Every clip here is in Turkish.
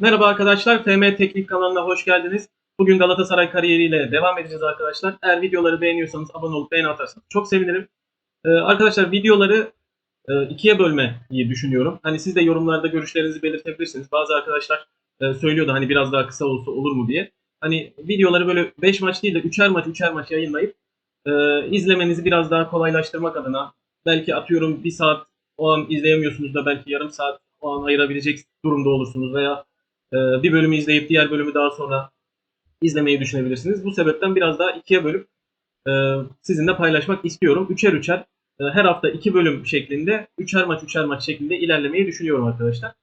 Merhaba arkadaşlar, FM Teknik kanalına hoş geldiniz. Bugün Galatasaray kariyeriyle devam edeceğiz arkadaşlar. Eğer videoları beğeniyorsanız abone olup beğeni atarsanız çok sevinirim. Ee, arkadaşlar videoları e, ikiye bölmeyi düşünüyorum. Hani siz de yorumlarda görüşlerinizi belirtebilirsiniz. Bazı arkadaşlar e, söylüyordu hani biraz daha kısa olsa olur mu diye. Hani videoları böyle 5 maç değil de 3'er maç 3'er maç yayınlayıp e, izlemenizi biraz daha kolaylaştırmak adına belki atıyorum bir saat o an izleyemiyorsunuz da belki yarım saat o an ayırabilecek durumda olursunuz veya bir bölümü izleyip diğer bölümü daha sonra izlemeyi düşünebilirsiniz. Bu sebepten biraz daha ikiye bölüp e, sizinle paylaşmak istiyorum. Üçer üçer e, her hafta iki bölüm şeklinde üçer maç üçer maç şeklinde ilerlemeyi düşünüyorum arkadaşlar.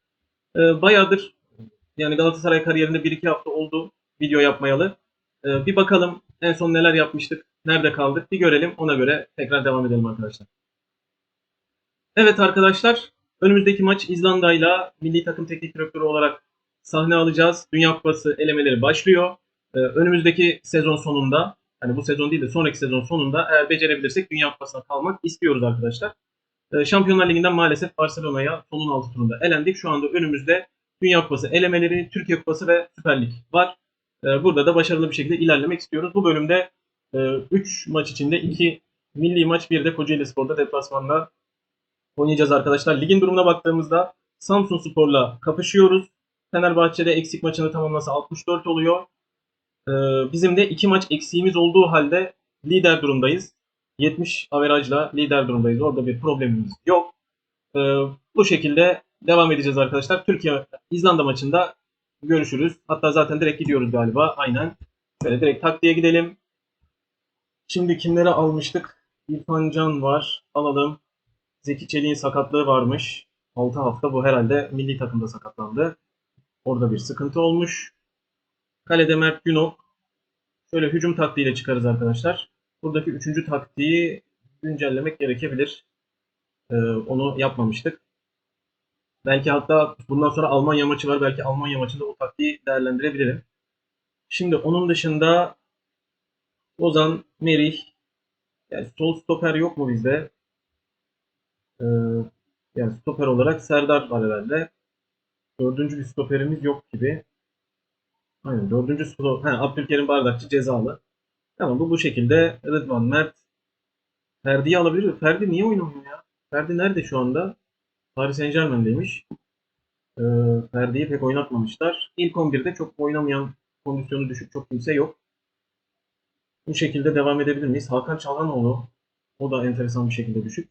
E, bayağıdır yani Galatasaray kariyerinde bir iki hafta oldu video yapmayalı. Bir bakalım en son neler yapmıştık, nerede kaldık bir görelim. Ona göre tekrar devam edelim arkadaşlar. Evet arkadaşlar, önümüzdeki maç İzlanda ile milli takım teknik direktörü olarak sahne alacağız. Dünya Kupası elemeleri başlıyor. Ee, önümüzdeki sezon sonunda, hani bu sezon değil de sonraki sezon sonunda eğer becerebilirsek Dünya Kupası'na kalmak istiyoruz arkadaşlar. Ee, Şampiyonlar Ligi'nden maalesef Barcelona'ya sonun altı turunda elendik. Şu anda önümüzde Dünya Kupası elemeleri, Türkiye Kupası ve Süper Lig var. Ee, burada da başarılı bir şekilde ilerlemek istiyoruz. Bu bölümde 3 maç içinde 2 milli maç, bir de Kocaeli Spor'da deplasmanda oynayacağız arkadaşlar. Ligin durumuna baktığımızda Samsun Spor'la kapışıyoruz. Fenerbahçe'de eksik maçını tamamlasa 64 oluyor. Ee, bizim de 2 maç eksiğimiz olduğu halde lider durumdayız. 70 averajla lider durumdayız. Orada bir problemimiz yok. Ee, bu şekilde devam edeceğiz arkadaşlar. Türkiye İzlanda maçında görüşürüz. Hatta zaten direkt gidiyoruz galiba. Aynen. Şöyle direkt taktiğe gidelim. Şimdi kimleri almıştık? İrfan Can var. Alalım. Zeki Çelik'in sakatlığı varmış. 6 hafta bu herhalde milli takımda sakatlandı. Orada bir sıkıntı olmuş. Kalede Mert Günok. Şöyle hücum taktiğiyle çıkarız arkadaşlar. Buradaki üçüncü taktiği güncellemek gerekebilir. Ee, onu yapmamıştık. Belki hatta bundan sonra Almanya maçı var. Belki Almanya maçında o taktiği değerlendirebilirim. Şimdi onun dışında Ozan, Merih, yani sol stoper yok mu bizde? Ee, yani stoper olarak Serdar var herhalde. Dördüncü bir stoperimiz yok gibi. Aynen dördüncü stoper. Ha, Abdülkerim Bardakçı cezalı. Tamam bu bu şekilde Rıdvan, Mert, Ferdi'yi alabilir? Ferdi niye oynamıyor ya? Ferdi nerede şu anda? Paris Saint Germain'deymiş. Ee, Ferdi'yi pek oynatmamışlar. İlk 11'de çok oynamayan kondisyonu düşük çok kimse yok. Bu şekilde devam edebilir miyiz? Hakan Çalhanoğlu. O da enteresan bir şekilde düşük.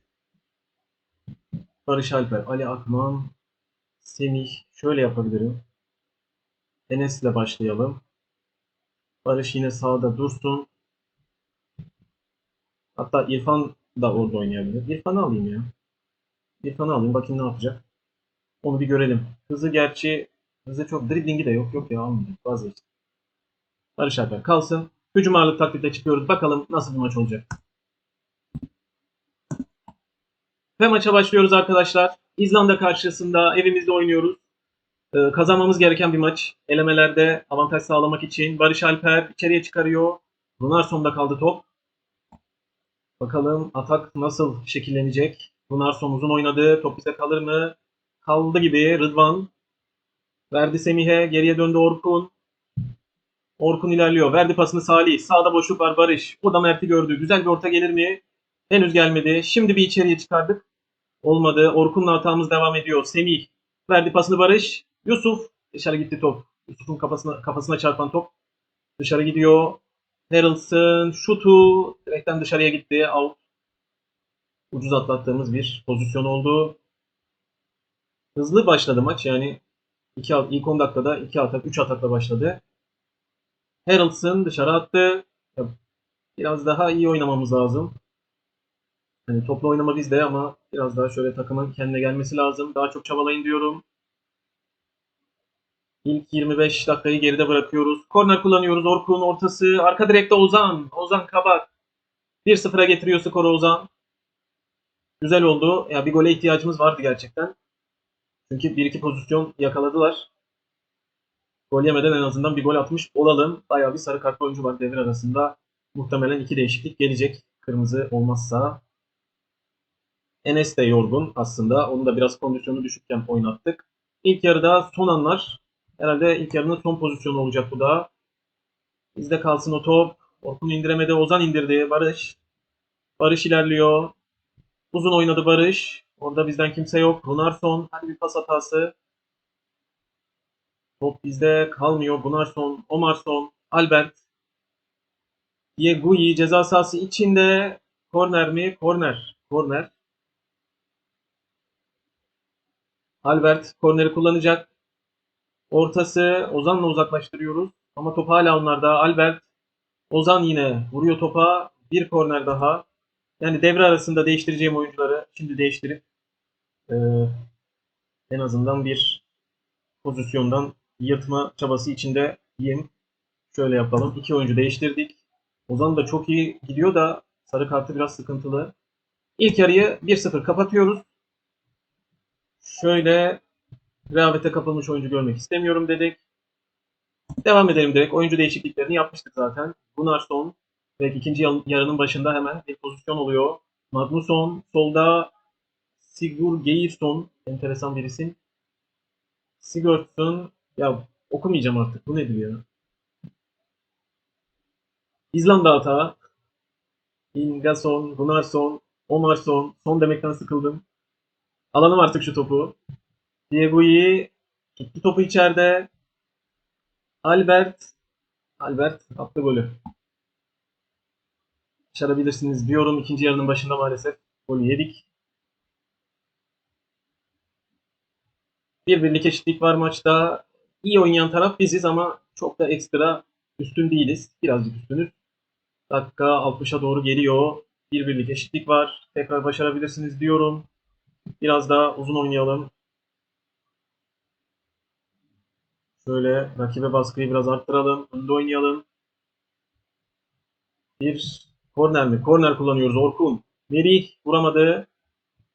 Barış Alper, Ali Akman, Semih. Şöyle yapabilirim. Enes ile başlayalım. Barış yine sağda dursun. Hatta İrfan da orada oynayabilir. İrfan'ı alayım ya. İrfan'ı alayım. Bakayım ne yapacak. Onu bir görelim. Hızı gerçi hızı çok driblingi de yok. Yok ya almayacak. Vazgeçtim. Barış Alper kalsın. Hücum ağırlık taktikte çıkıyoruz. Bakalım nasıl bir maç olacak. Ve maça başlıyoruz arkadaşlar. İzlanda karşısında evimizde oynuyoruz. Ee, kazanmamız gereken bir maç. Elemelerde avantaj sağlamak için Barış Alper içeriye çıkarıyor. Runarson'da kaldı top. Bakalım atak nasıl şekillenecek? Runarson uzun oynadı. Top bize kalır mı? Kaldı gibi. Rıdvan verdi Semih'e. Geriye döndü Orkun. Orkun ilerliyor. Verdi pasını Salih. Sağda boşluk var Barış. O da Mert'i gördü. Güzel bir orta gelir mi? Henüz gelmedi. Şimdi bir içeriye çıkardık. Olmadı. Orkun'la hatamız devam ediyor. Semih verdi pasını Barış. Yusuf dışarı gitti top. Yusuf'un kafasına kafasına çarpan top dışarı gidiyor. Harrelson şutu direkten dışarıya gitti. Out. Ucuz atlattığımız bir pozisyon oldu. Hızlı başladı maç. Yani iki, ilk 10 dakikada 2 atak, 3 atakla başladı. Harrelson dışarı attı. Biraz daha iyi oynamamız lazım. Hani toplu oynama bizde ama biraz daha şöyle takımın kendine gelmesi lazım. Daha çok çabalayın diyorum. İlk 25 dakikayı geride bırakıyoruz. Korner kullanıyoruz. Orkun ortası. Arka direkte Ozan. Ozan Kabak. 1-0'a getiriyor skoru Ozan. Güzel oldu. Ya bir gole ihtiyacımız vardı gerçekten. Çünkü 1-2 pozisyon yakaladılar. Gol yemeden en azından bir gol atmış olalım. Bayağı bir sarı kartlı oyuncu var devir arasında. Muhtemelen iki değişiklik gelecek. Kırmızı olmazsa. Enes de yorgun aslında. Onu da biraz kondisyonu düşükken oynattık. İlk yarıda son anlar Herhalde ilk yarının son pozisyonu olacak bu da. Bizde kalsın o top. Orkun indiremedi. Ozan indirdi. Barış. Barış ilerliyor. Uzun oynadı Barış. Orada bizden kimse yok. Runarsson. Hadi bir pas hatası. Top bizde kalmıyor. Gunnarsson, Omarsson, Albert. Diegui ceza sahası içinde. Korner mi? Korner. Korner. Albert korneri kullanacak. Ortası Ozan'la uzaklaştırıyoruz. Ama top hala onlarda. Albert. Ozan yine vuruyor topa. Bir korner daha. Yani devre arasında değiştireceğim oyuncuları şimdi değiştirip e, en azından bir pozisyondan yırtma çabası içinde diyeyim. Şöyle yapalım. İki oyuncu değiştirdik. Ozan da çok iyi gidiyor da sarı kartı biraz sıkıntılı. İlk yarıyı 1-0 kapatıyoruz. Şöyle rehavete kapılmış oyuncu görmek istemiyorum dedik. Devam edelim direkt. Oyuncu değişikliklerini yapmıştık zaten. Gunnarsson ve ikinci yarının başında hemen bir pozisyon oluyor. Magnusson solda Sigur Geirson enteresan bir isim. Sigurdsson ya okumayacağım artık. Bu nedir ya? İzlanda hata. Ingason, Gunnarsson, Omarsson. Son demekten sıkıldım. Alalım artık şu topu. Diego'yu tuttu topu içeride. Albert. Albert attı golü. Başarabilirsiniz diyorum. İkinci yarının başında maalesef golü yedik. Bir birlik eşitlik var maçta. İyi oynayan taraf biziz ama çok da ekstra üstün değiliz. Birazcık üstünüz. Dakika 60'a doğru geliyor. Bir birlik eşitlik var. Tekrar başarabilirsiniz diyorum. Biraz daha uzun oynayalım. Şöyle rakibe baskıyı biraz arttıralım. Önde oynayalım. Bir korner mi? Korner kullanıyoruz. Orkun. Merih vuramadı.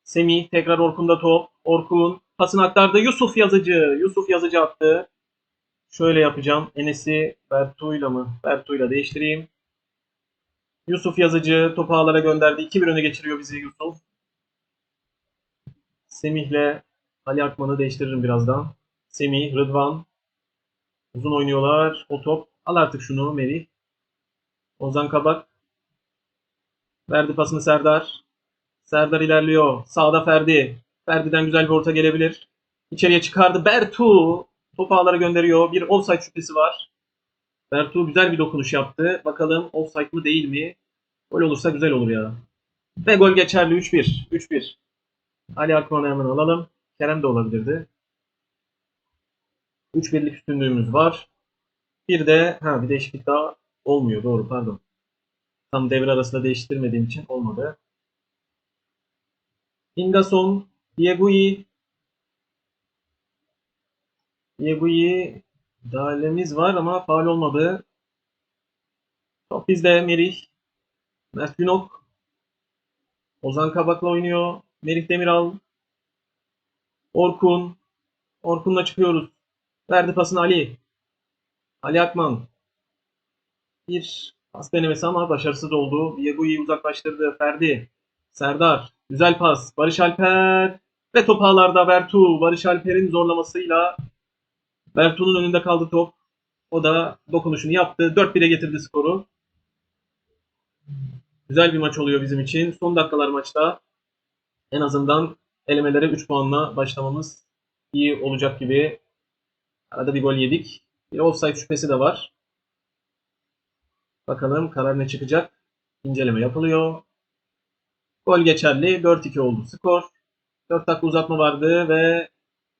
Semih tekrar Orkun'da top. Orkun pasını aktardı. Yusuf Yazıcı. Yusuf Yazıcı attı. Şöyle yapacağım. Enes'i Bertu'yla mı? Bertu'yla değiştireyim. Yusuf Yazıcı topu ağlara gönderdi. 2-1 öne geçiriyor bizi Yusuf. Semih'le Ali Akman'ı değiştiririm birazdan. Semih, Rıdvan. Uzun oynuyorlar. O top. Al artık şunu Merih. Ozan Kabak. Verdi pasını Serdar. Serdar ilerliyor. Sağda Ferdi. Ferdi'den güzel bir orta gelebilir. İçeriye çıkardı. Bertu. Topu ağlara gönderiyor. Bir offside şüphesi var. Bertu güzel bir dokunuş yaptı. Bakalım offside mı değil mi? Gol olursa güzel olur ya. Ve gol geçerli 3-1. 3-1. Ali hemen alalım. Kerem de olabilirdi. 3-1'lik üstünlüğümüz var. Bir de ha bir değişiklik daha olmuyor. Doğru pardon. Tam devre arasında değiştirmediğim için olmadı. Ingason, Diegui, Diegui müdahalemiz var ama faal olmadı. Top bizde Merih. Mert Günok. Ozan Kabak'la oynuyor. Merih Demiral. Orkun. Orkun'la çıkıyoruz. Verdi pasını Ali. Ali Akman. Bir pas denemesi ama başarısız oldu. Diego'yu uzaklaştırdı. Ferdi. Serdar. Güzel pas. Barış Alper. Ve top ağlarda Bertu. Barış Alper'in zorlamasıyla Bertu'nun önünde kaldı top. O da dokunuşunu yaptı. 4-1'e getirdi skoru. Güzel bir maç oluyor bizim için. Son dakikalar maçta en azından elemelere 3 puanla başlamamız iyi olacak gibi. Arada bir gol yedik. Bir offside şüphesi de var. Bakalım karar ne çıkacak. İnceleme yapılıyor. Gol geçerli. 4-2 oldu skor. 4 dakika uzatma vardı ve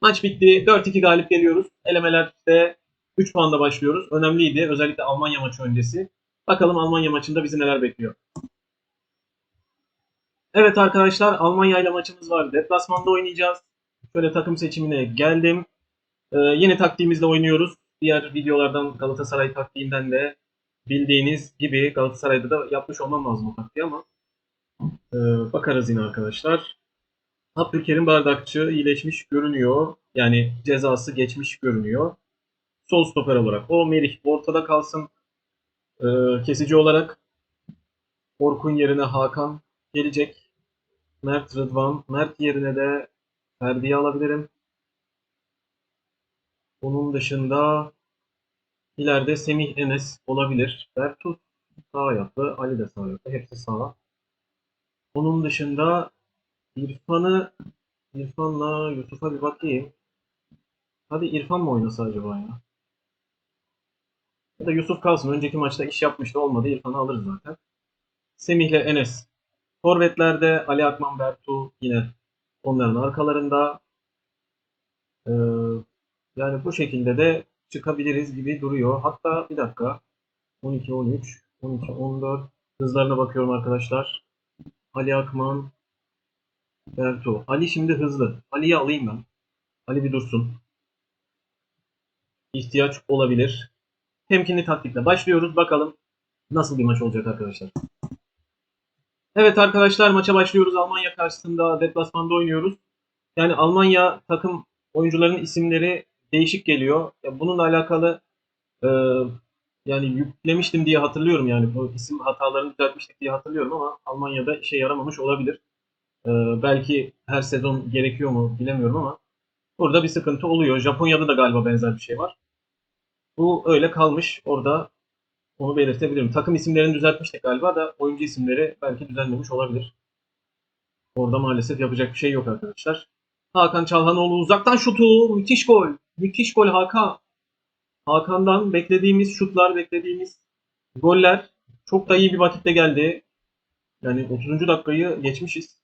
maç bitti. 4-2 galip geliyoruz. Elemelerde 3 puanla başlıyoruz. Önemliydi. Özellikle Almanya maçı öncesi. Bakalım Almanya maçında bizi neler bekliyor. Evet arkadaşlar Almanya ile maçımız var. Deplasmanda oynayacağız. Şöyle takım seçimine geldim. Ee, yeni taktiğimizle oynuyoruz. Diğer videolardan Galatasaray taktiğinden de bildiğiniz gibi Galatasaray'da da yapmış olmam lazım o taktiği ama ee, bakarız yine arkadaşlar. Abdülkerim Bardakçı iyileşmiş görünüyor. Yani cezası geçmiş görünüyor. Sol stoper olarak. O Merih ortada kalsın. Ee, kesici olarak Orkun yerine Hakan gelecek. Mert Rıdvan. Mert yerine de Ferdi'yi alabilirim. Onun dışında ileride Semih Enes olabilir. Bertu sağ ayaklı, Ali de sağ ayaklı. Hepsi sağ. Onun dışında İrfan'ı İrfan'la Yusuf'a bir bakayım. Hadi İrfan mı oynasa acaba ya? Ya da Yusuf kalsın. Önceki maçta iş yapmıştı olmadı. İrfan'ı alırız zaten. Semih'le Enes. Forvetlerde Ali Akman Bertu yine onların arkalarında. Ee, yani bu şekilde de çıkabiliriz gibi duruyor. Hatta bir dakika. 12, 13, 12, 14. Hızlarına bakıyorum arkadaşlar. Ali Akman, Bertu. Ali şimdi hızlı. Ali'yi alayım ben. Ali bir dursun. İhtiyaç olabilir. Temkinli taktikle başlıyoruz. Bakalım nasıl bir maç olacak arkadaşlar. Evet arkadaşlar maça başlıyoruz. Almanya karşısında deplasmanda oynuyoruz. Yani Almanya takım oyuncuların isimleri değişik geliyor. Ya bununla alakalı e, yani yüklemiştim diye hatırlıyorum yani bu isim hatalarını düzeltmiştik diye hatırlıyorum ama Almanya'da işe yaramamış olabilir. E, belki her sezon gerekiyor mu bilemiyorum ama burada bir sıkıntı oluyor. Japonya'da da galiba benzer bir şey var. Bu öyle kalmış. Orada onu belirtebilirim. Takım isimlerini düzeltmiştik galiba da oyuncu isimleri belki düzenlemiş olabilir. Orada maalesef yapacak bir şey yok arkadaşlar. Hakan Çalhanoğlu uzaktan şutu. Müthiş gol. Müthiş gol Hakan. Hakan'dan beklediğimiz şutlar, beklediğimiz goller çok da iyi bir vakitte geldi. Yani 30. dakikayı geçmişiz.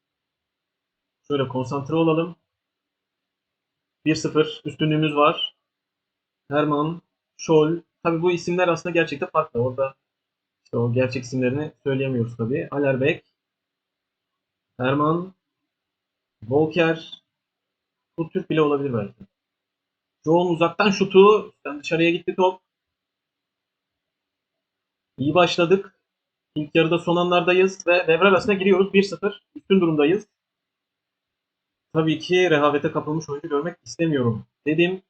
Şöyle konsantre olalım. 1-0 üstünlüğümüz var. Herman, Scholl. Tabi bu isimler aslında gerçekten farklı. Orada işte o gerçek isimlerini söyleyemiyoruz tabi. Alerbeck, Herman, Volker. Bu Türk bile olabilir belki. John uzaktan şutu. Yani dışarıya gitti top. İyi başladık. İlk yarıda son anlardayız ve devre arasına giriyoruz. 1-0. Üstün durumdayız. Tabii ki rehavete kapılmış oyuncu görmek istemiyorum dedim.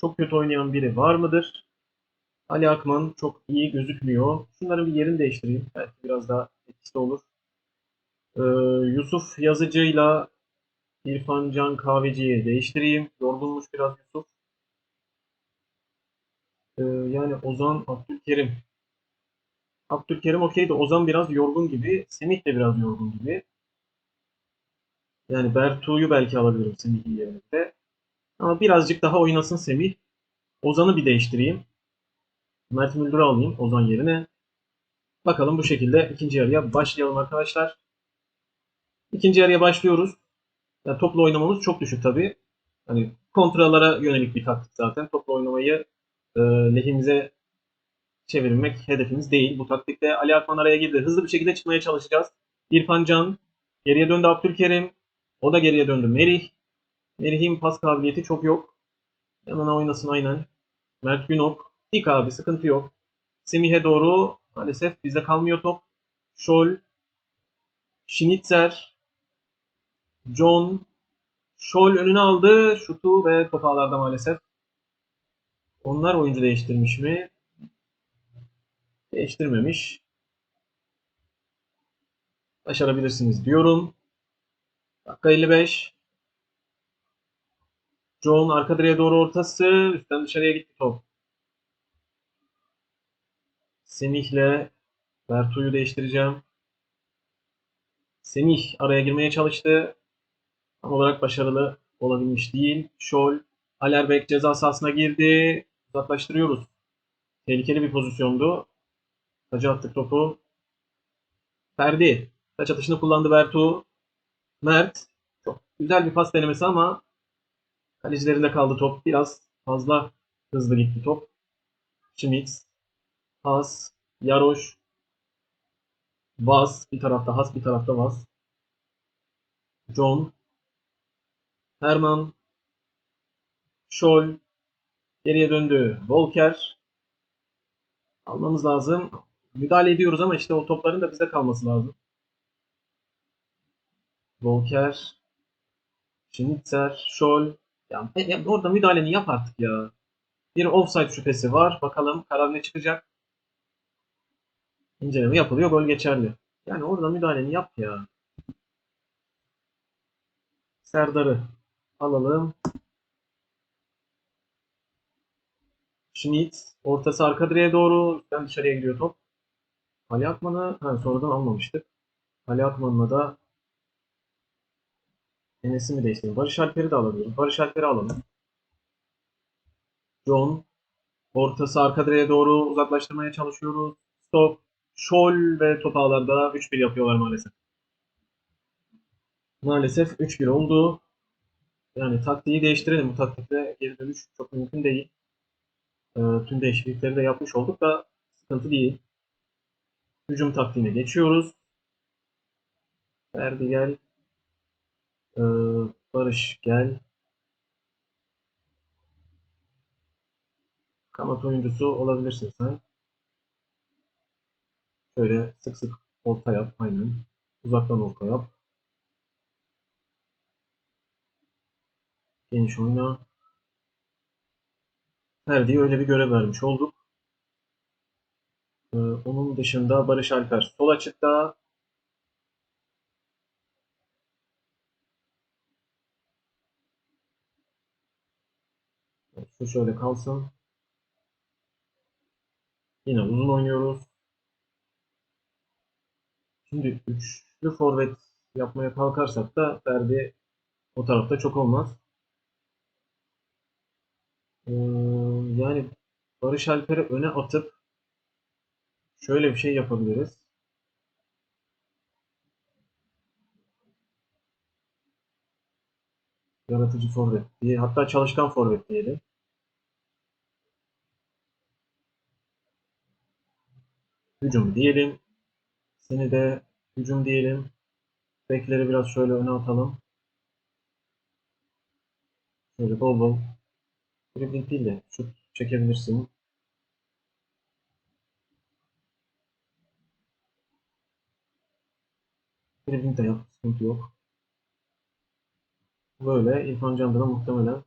Çok kötü oynayan biri var mıdır? Ali Akman çok iyi gözükmüyor. Şunların bir yerini değiştireyim. Belki biraz daha etkisi olur. Ee, Yusuf Yazıcı'yla İrfan Can Kahveci'yi değiştireyim. Yorgunmuş biraz Yusuf. Ee, yani Ozan Abdülkerim. Abdülkerim okey de Ozan biraz yorgun gibi. Semih de biraz yorgun gibi. Yani Bertu'yu belki alabilirim Semih'in yerine. Ama birazcık daha oynasın Semih. Ozan'ı bir değiştireyim. Mert Müldür'ü alayım Ozan yerine. Bakalım bu şekilde ikinci yarıya başlayalım arkadaşlar. İkinci yarıya başlıyoruz. Yani topla oynamamız çok düşük tabi. Hani kontralara yönelik bir taktik zaten. Topla oynamayı e, lehimize çevirmek hedefimiz değil. Bu taktikte Ali Akman araya girdi. Hızlı bir şekilde çıkmaya çalışacağız. İrfan Can geriye döndü Abdülkerim. O da geriye döndü Merih. Merih'in pas kabiliyeti çok yok. Yanına oynasın aynen. Mert Günok. İlk abi sıkıntı yok. Semih'e doğru maalesef bizde kalmıyor top. Scholl. Schnitzer. John. Scholl önüne aldı. Şutu ve top ağlarda maalesef. Onlar oyuncu değiştirmiş mi? Değiştirmemiş. Başarabilirsiniz diyorum. Dakika 55. John arka direğe doğru ortası. Üstten dışarıya gitti top. Semih'le Bertu'yu değiştireceğim. Semih araya girmeye çalıştı. Tam olarak başarılı olabilmiş değil. Şol, Alerbeck ceza sahasına girdi. Uzaklaştırıyoruz. Tehlikeli bir pozisyondu. Taca attık topu. Ferdi. Taç atışını kullandı Bertu. Mert. Çok güzel bir pas denemesi ama kalecilerinde kaldı top. Biraz fazla hızlı gitti top. Schmitz. Has. Yaroş. Vaz. Bir tarafta Has bir tarafta Vaz. John. Herman. Scholl. Geriye döndü. Volker. Almamız lazım. Müdahale ediyoruz ama işte o topların da bize kalması lazım. Volker. Schnitzer. Scholl. Ya, ya orada müdahaleni yap artık ya. Bir offside şüphesi var. Bakalım karar ne çıkacak. İnceleme yapılıyor. Gol geçerli. Yani orada müdahaleni yap ya. Serdar'ı alalım. Schmidt ortası arka direğe doğru. Üstten dışarıya gidiyor top. Ali Akman'ı ha, sonradan almamıştık. Ali Akman'la da Enes'i mi değiştirelim? Barış Alper'i de alabiliriz. Barış Alper'i alalım. John ortası arka direğe doğru uzaklaştırmaya çalışıyoruz. Stop. Şol ve top ağlarda 3-1 yapıyorlar maalesef. Maalesef 3-1 oldu. Yani taktiği değiştirelim. Bu taktikte geri dönüş çok mümkün değil. Ee, tüm değişiklikleri de yapmış olduk da sıkıntı değil. Hücum taktiğine geçiyoruz. Ferdi gel. Ee, Barış gel. Kanat oyuncusu olabilirsin sen. Şöyle sık sık orta yap. Aynen. Uzaktan orta yap. Geniş oyna. Ferdi'ye öyle bir görev vermiş olduk. Ee, onun dışında Barış Alper sol açıkta. Şu şöyle kalsın. Yine uzun oynuyoruz. Şimdi üçlü forvet yapmaya kalkarsak da Ferdi o tarafta çok olmaz. Ee, yani Barış Alper'i öne atıp şöyle bir şey yapabiliriz. Yaratıcı forvet diye hatta çalışkan forvet diyelim. Hücum diyelim. Seni de hücum diyelim. Bekleri biraz şöyle öne atalım. Şöyle bol bol dribbling değil de şut çekebilirsin. Dribbling de yap. Sıkıntı yok. Böyle İrfan Can'da da muhtemelen.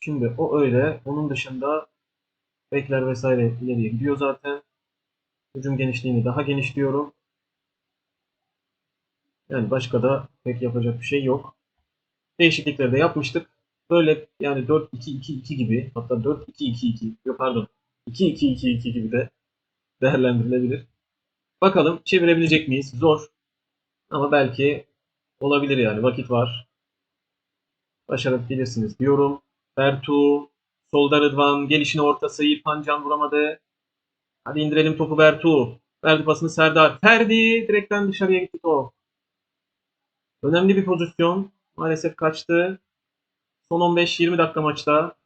Şimdi o öyle. Onun dışında bekler vesaire ileriye gidiyor zaten. Hücum genişliğini daha genişliyorum. Yani başka da pek yapacak bir şey yok. Değişiklikleri de yapmıştık. Böyle yani 4-2-2-2 gibi hatta 4-2-2-2 yok pardon 2-2-2-2 gibi de değerlendirilebilir. Bakalım çevirebilecek miyiz? Zor. Ama belki olabilir yani vakit var. Başarabilirsiniz diyorum. Bertu. Solda Rıdvan. Gelişine ortası. İrfan Can vuramadı. Hadi indirelim topu Bertu. Verdi pasını Serdar. Ferdi. Direkten dışarıya gitti top. Önemli bir pozisyon. Maalesef kaçtı. Son 15-20 dakika maçta.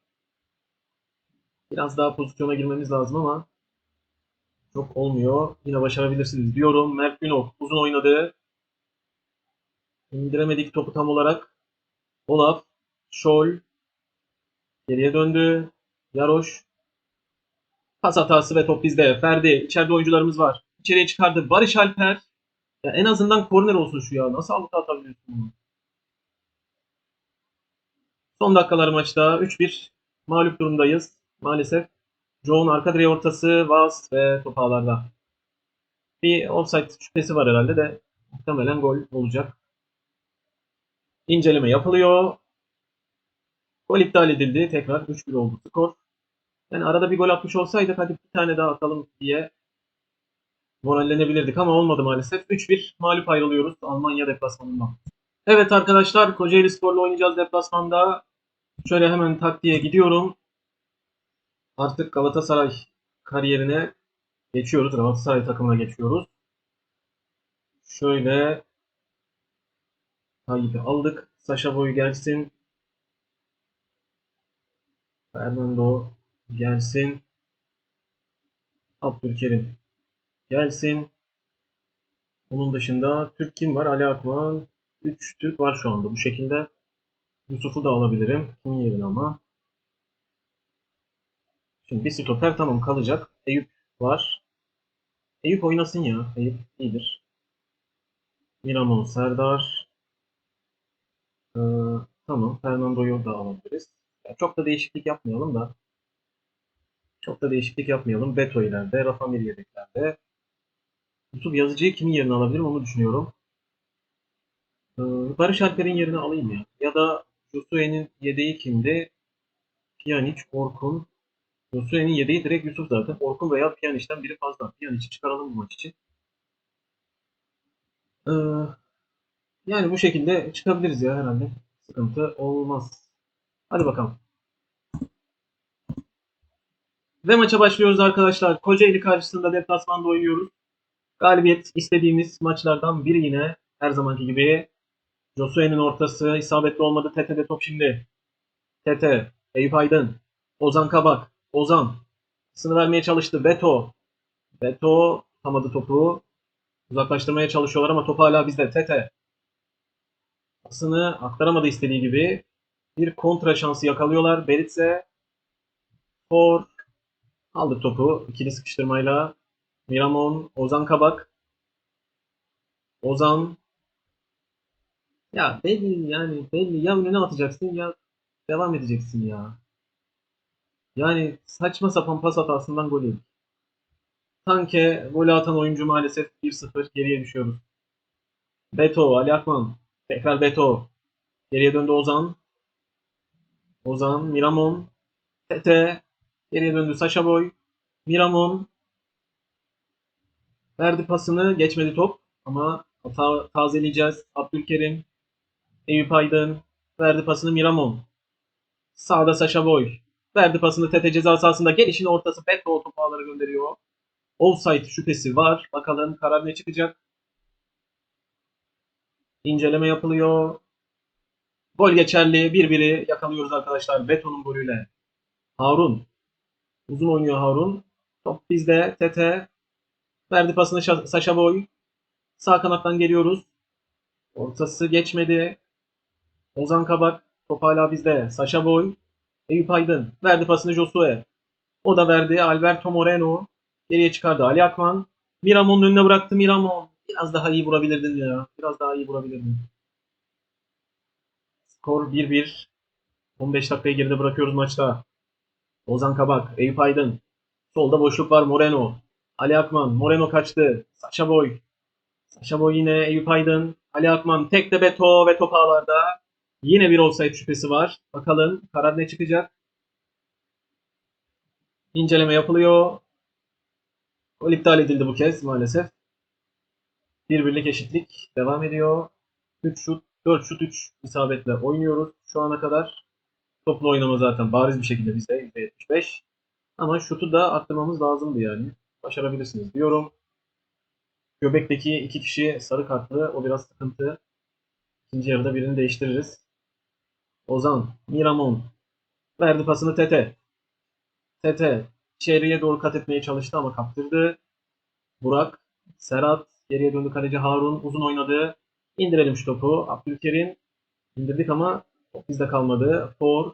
Biraz daha pozisyona girmemiz lazım ama çok olmuyor. Yine başarabilirsiniz diyorum. Mert Günok uzun oynadı. İndiremedik topu tam olarak. Olaf. Şol. Geriye döndü. Yaroş. Pas hatası ve top bizde. Ferdi. içeride oyuncularımız var. İçeriye çıkardı. Barış Alper. Ya en azından korner olsun şu ya. Nasıl avuta atabiliyorsun bunu? Son dakikalar maçta 3-1 mağlup durumdayız. Maalesef. John arka direğe ortası, Vaz ve top ağlarda. Bir offside şüphesi var herhalde de muhtemelen gol olacak. İnceleme yapılıyor. Gol iptal edildi. Tekrar 3-1 oldu skor. Yani arada bir gol atmış olsaydık hadi bir tane daha atalım diye morallenebilirdik ama olmadı maalesef. 3-1 mağlup ayrılıyoruz Almanya deplasmanından. Evet arkadaşlar Kocaeli Spor'la oynayacağız deplasmanda. Şöyle hemen taktiğe gidiyorum. Artık Galatasaray kariyerine geçiyoruz. Galatasaray takımına geçiyoruz. Şöyle Tayyip'i aldık. Saşa Boy gelsin. Fernando gelsin. Abdülkerim gelsin. Onun dışında Türk kim var? Ali Akman. 3 Türk var şu anda bu şekilde. Yusuf'u da alabilirim. Kimin yerine ama. Şimdi bir stoper tamam kalacak. Eyüp var. Eyüp oynasın ya. Eyüp iyidir. Miramon, Serdar. Ee, tamam. Fernando'yu da alabiliriz. Çok da değişiklik yapmayalım da. Çok da değişiklik yapmayalım. Beto ileride. Rafa Mir yedeklerde. Yusuf Yazıcı'yı kimin yerine alabilirim onu düşünüyorum. Ee, Barış Alper'in yerini alayım ya. Ya da Josue'nin yedeği kimdi? Pjanic, Orkun. Josue'nin yedeği direkt Yusuf zaten. Orkun veya Pjanic'ten biri fazla. Pjanic'i çıkaralım bu maç için. Ee, yani bu şekilde çıkabiliriz ya herhalde. Sıkıntı olmaz. Hadi bakalım. Ve maça başlıyoruz arkadaşlar. Kocaeli karşısında deplasmanda oynuyoruz. Galibiyet istediğimiz maçlardan biri yine. Her zamanki gibi. Josue'nin ortası isabetli olmadı. Tete'de top şimdi. Tete, Eyüp Aydın, Ozan Kabak, Ozan. Sını vermeye çalıştı. Beto. Beto tutamadı topu. Uzaklaştırmaya çalışıyorlar ama top hala bizde. Tete. Pasını aktaramadı istediği gibi. Bir kontra şansı yakalıyorlar. Beritse. For. Aldık topu. ikili sıkıştırmayla. Miramon. Ozan Kabak. Ozan. Ya belli yani belli. Ya önüne atacaksın ya devam edeceksin ya. Yani saçma sapan pas hatasından gol yedik. Tanke golü atan oyuncu maalesef 1-0 geriye düşüyoruz. Beto, Ali Akman. Tekrar Beto. Geriye döndü Ozan. Ozan, Miramon. Tete. Geriye döndü Saşa Boy. Miramon. Verdi pasını. Geçmedi top. Ama ta tazeleyeceğiz. Abdülkerim. Eyüp Aydın. Verdi pasını Miramon. Sağda Saşa Boy. Verdi pasını Tete ceza sahasında. Gelişin ortası Beto topu ağlara gönderiyor. Offside şüphesi var. Bakalım karar ne çıkacak. İnceleme yapılıyor. Gol geçerli. 1-1'i yakalıyoruz arkadaşlar. Beto'nun golüyle. Harun. Uzun oynuyor Harun. Top bizde. Tete. Verdi pasını Şa- Saşa Boy. Sağ kanattan geliyoruz. Ortası geçmedi. Ozan Kabak. Top hala bizde. Saşa Boy. Eyüp Aydın. Verdi pasını Josue. O da verdi. Alberto Moreno. Geriye çıkardı. Ali Akman. Miramon'un önüne bıraktı. Miramon. Biraz daha iyi vurabilirdin ya. Biraz daha iyi vurabilirdin. Skor 1-1. 15 dakikayı geride bırakıyoruz maçta. Ozan Kabak. Eyüp Aydın. Solda boşluk var. Moreno. Ali Akman. Moreno kaçtı. Saşa Boy. Saşa Boy yine Eyüp Aydın. Ali Akman. Tek de Beto ve top ağlarda. Yine bir offside şüphesi var. Bakalım karar ne çıkacak? İnceleme yapılıyor. Gol iptal edildi bu kez maalesef. Bir birlik eşitlik devam ediyor. 3 şut, 4 şut 3 isabetle oynuyoruz şu ana kadar. Toplu oynama zaten bariz bir şekilde bizde %75. Ama şutu da arttırmamız lazımdı yani. Başarabilirsiniz diyorum. Göbekteki iki kişi sarı kartlı. O biraz sıkıntı. İkinci yarıda birini değiştiririz. Ozan, Miramon. Verdi pasını Tete. Tete içeriye doğru kat etmeye çalıştı ama kaptırdı. Burak, Serhat, geriye döndü kaleci Harun uzun oynadı. İndirelim şu topu. Abdülkerim indirdik ama top bizde kalmadı. For,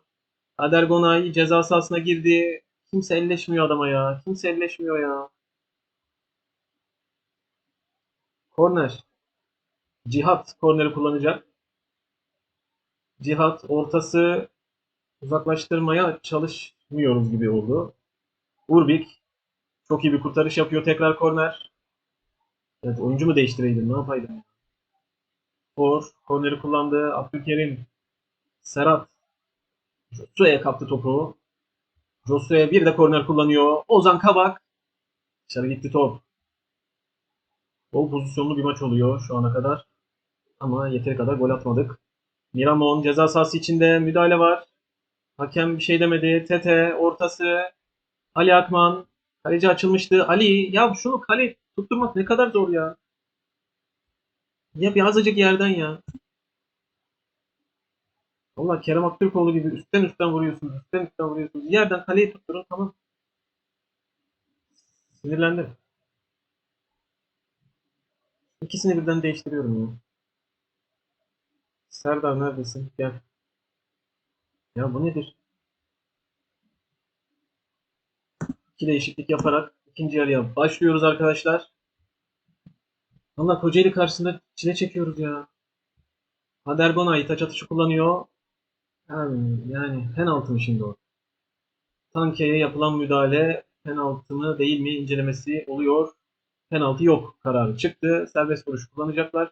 Adergonay ceza sahasına girdi. Kimse elleşmiyor adama ya. Kimse elleşmiyor ya. Korner. Cihat korneri kullanacak. Cihat ortası uzaklaştırmaya çalışmıyoruz gibi oldu. Urbik çok iyi bir kurtarış yapıyor. Tekrar korner. Evet, oyuncu mu değiştireydim? Ne yapaydım? For korneri kullandı. Abdülkerim. Serhat. Josue'ye kaptı topu. Josue bir de korner kullanıyor. Ozan Kabak. Dışarı gitti top. Bol pozisyonlu bir maç oluyor şu ana kadar. Ama yeteri kadar gol atmadık. Miramon ceza sahası içinde müdahale var. Hakem bir şey demedi. Tete ortası. Ali Akman. Kaleci açılmıştı. Ali ya şunu kale tutturmak ne kadar zor ya. Ya bir azıcık yerden ya. Valla Kerem Aktürkoğlu gibi üstten üstten vuruyorsunuz. Üstten üstten vuruyorsunuz. Yerden kaleyi tutturun tamam. Sinirlendim. İkisini birden değiştiriyorum ya. Serdar neredesin? Gel. Ya bu nedir? İki değişiklik yaparak ikinci yarıya başlıyoruz arkadaşlar. Valla Kocaeli karşısında çile çekiyoruz ya. Hadergonay taç atışı kullanıyor. Yani, yani penaltı mı şimdi o? Tanke'ye yapılan müdahale penaltı mı değil mi incelemesi oluyor. Penaltı yok kararı çıktı. Serbest vuruş kullanacaklar.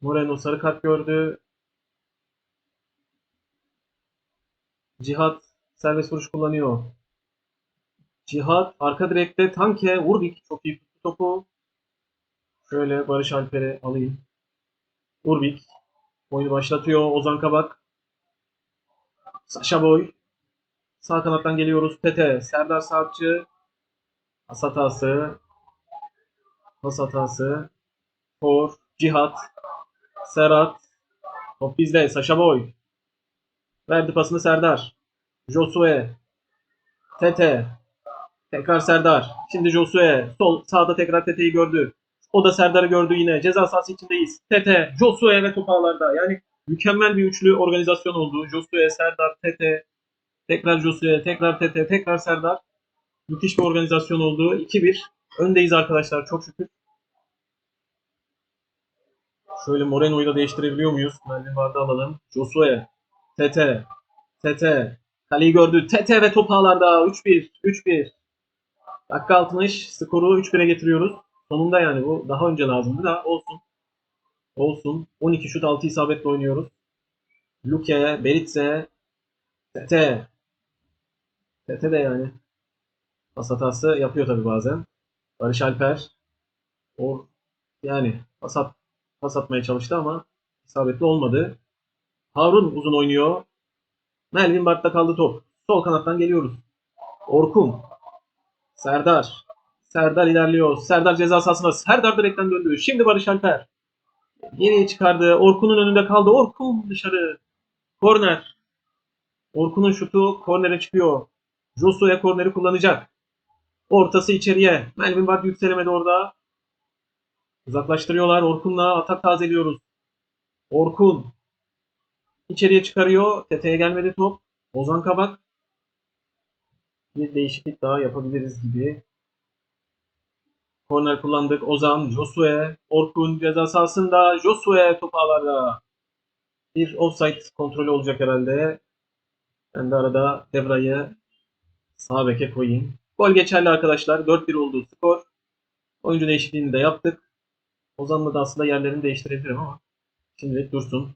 Moreno sarı kart gördü. Cihat serbest vuruş kullanıyor. Cihat arka direkte Tanke Urbik çok iyi topu. Şöyle Barış Alper'e alayım. Urbik oyunu başlatıyor. Ozan Kabak. Saşa Boy. Sağ kanattan geliyoruz. Tete. Serdar Saatçı. Pas hatası. Pas hatası. For. Cihat. Serhat. Top bizde. Saşa Boy. Verdi pasını Serdar. Josue. Tete. Tekrar Serdar. Şimdi Josue. Sol sağda tekrar Tete'yi gördü. O da Serdar'ı gördü yine. Ceza sahası içindeyiz. Tete, Josue ve top ağlarda. Yani mükemmel bir üçlü organizasyon oldu. Josue, Serdar, Tete. Tekrar Josue, tekrar Tete, tekrar Serdar. Müthiş bir organizasyon oldu. 2-1. Öndeyiz arkadaşlar çok şükür. Şöyle Moreno'yu da değiştirebiliyor muyuz? Melvin Vard'ı alalım. Josue, Tete, Tete. Kaleyi gördü. Tete ve top ağlarda. 3-1, 3-1. Dakika 60. Skoru 3-1'e getiriyoruz. Sonunda yani bu daha önce lazımdı da olsun. Olsun. 12 şut 6 isabetle oynuyoruz. Luke, Beritze, Tete. Tete de yani. Pas hatası yapıyor tabi bazen. Barış Alper. O yani pas, at, pas atmaya çalıştı ama isabetli olmadı. Harun uzun oynuyor. Melvin Bart'ta kaldı top. Sol kanattan geliyoruz. Orkun. Serdar. Serdar ilerliyor. Serdar ceza sahasına. Serdar direkten döndü. Şimdi Barış Alper. Geriye çıkardı. Orkun'un önünde kaldı. Orkun dışarı. Korner. Orkun'un şutu kornere çıkıyor. Josua'ya korneri kullanacak. Ortası içeriye. Melvin Bard yükselemedi orada. Uzaklaştırıyorlar. Orkun'la atak tazeliyoruz. Orkun. İçeriye çıkarıyor. Tete'ye gelmedi top. Ozan Kabak. Bir değişiklik daha yapabiliriz gibi. Korner kullandık. Ozan, Josue, Orkun ceza sahasında. Josue top ağlarda. Bir offside kontrolü olacak herhalde. Ben de arada Devra'yı sağ beke koyayım. Gol geçerli arkadaşlar. 4-1 oldu skor. Oyuncu değişikliğini de yaptık. Ozan'la da aslında yerlerini değiştirebilirim ama şimdilik dursun.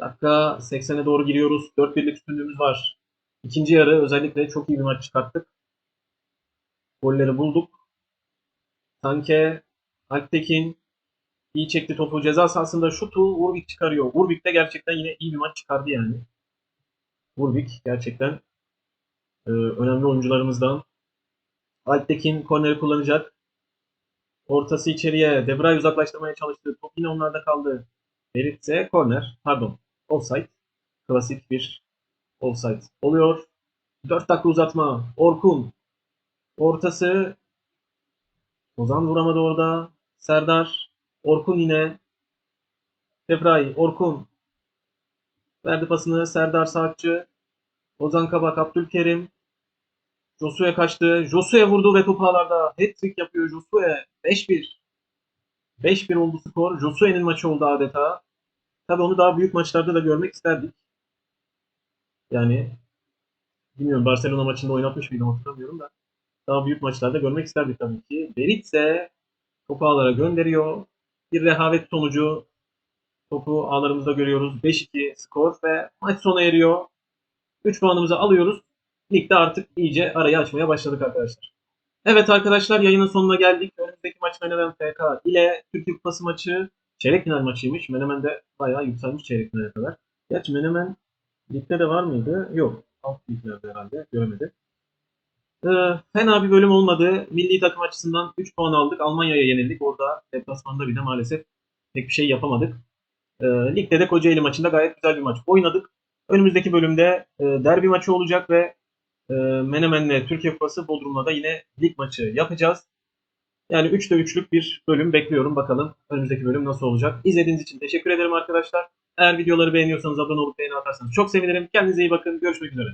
Dakika 80'e doğru giriyoruz. 4-1'lik üstünlüğümüz var. İkinci yarı özellikle çok iyi bir maç çıkarttık. Golleri bulduk. Tanke, Alptekin iyi çekti topu. Ceza sahasında şutu Urbik çıkarıyor. Urbik de gerçekten yine iyi bir maç çıkardı yani. Urbik gerçekten e, önemli oyuncularımızdan. Alptekin korneri kullanacak. Ortası içeriye. Debray uzaklaştırmaya çalıştı. Top yine onlarda kaldı. Beritse korner. Pardon. Offside. Klasik bir offside oluyor. 4 dakika uzatma. Orkun. Ortası Ozan vuramadı orada. Serdar. Orkun yine. Debray. Orkun. Verdi pasını. Serdar Saatçı. Ozan Kabak. Abdülkerim. Josue kaçtı. Josue vurdu ve top ağlarda. Hat-trick yapıyor Josue. 5-1. 5-1 oldu skor. Josue'nin maçı oldu adeta. Tabii onu daha büyük maçlarda da görmek isterdik. Yani bilmiyorum Barcelona maçında oynatmış mıydım hatırlamıyorum da. Daha büyük maçlarda görmek isterdik tabii ki. Beritse topu ağlara gönderiyor. Bir rehavet sonucu topu ağlarımızda görüyoruz. 5-2 skor ve maç sona eriyor. 3 puanımızı alıyoruz. Ligde artık iyice arayı açmaya başladık arkadaşlar. Evet arkadaşlar yayının sonuna geldik. Önümüzdeki maç Menemen FK ile Türkiye Kupası maçı çeyrek final maçıymış. Menemen de bayağı yükselmiş çeyrek finale kadar. Gerçi Menemen ligde de var mıydı? Yok. Alt liglerde herhalde. Göremedim. Ee, fena bir bölüm olmadı. Milli takım açısından 3 puan aldık. Almanya'ya yenildik. Orada deplasmanda bile maalesef pek bir şey yapamadık. Ee, ligde de Kocaeli maçında gayet güzel bir maç oynadık. Önümüzdeki bölümde e, derbi maçı olacak ve e, Menemen'le Türkiye Kupası Bodrum'la da yine lig maçı yapacağız. Yani 3'te 3'lük bir bölüm bekliyorum. Bakalım önümüzdeki bölüm nasıl olacak. İzlediğiniz için teşekkür ederim arkadaşlar. Eğer videoları beğeniyorsanız abone olup beğeni atarsanız çok sevinirim. Kendinize iyi bakın. Görüşmek üzere.